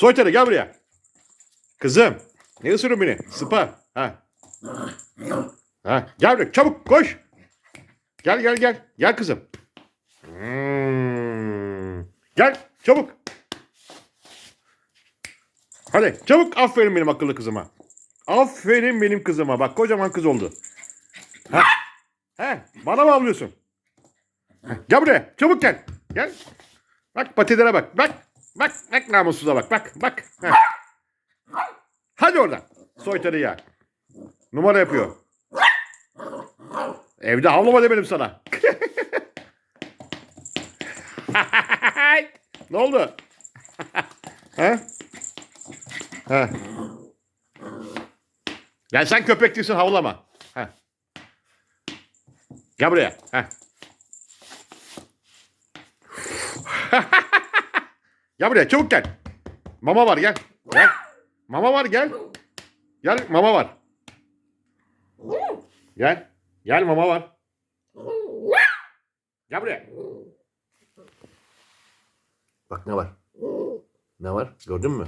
Soytarı gel buraya. Kızım. Ne ısırıyorsun beni? Sıpa. Ha. Ha. Gel buraya çabuk koş. Gel gel gel. Gel kızım. Hmm. Gel çabuk. Hadi çabuk aferin benim akıllı kızıma. Aferin benim kızıma. Bak kocaman kız oldu. Ha. He, bana mı avlıyorsun? Gel buraya. Çabuk gel. Gel. Bak patilere bak. Bak. Bak. Bak namussuza bak. Bak. Bak. Heh. Hadi oradan. Soytarı ya. Numara yapıyor. Evde havlama demedim sana. ne oldu? ha? Ha. Gel sen köpek değilsin havlama. Ha. Gel buraya. Ha. gel buraya çabuk gel. Mama var gel. Gel. Mama var gel. Gel mama var. Gel. Gel mama var. Gel buraya. Bak ne var. Ne var? Gördün mü?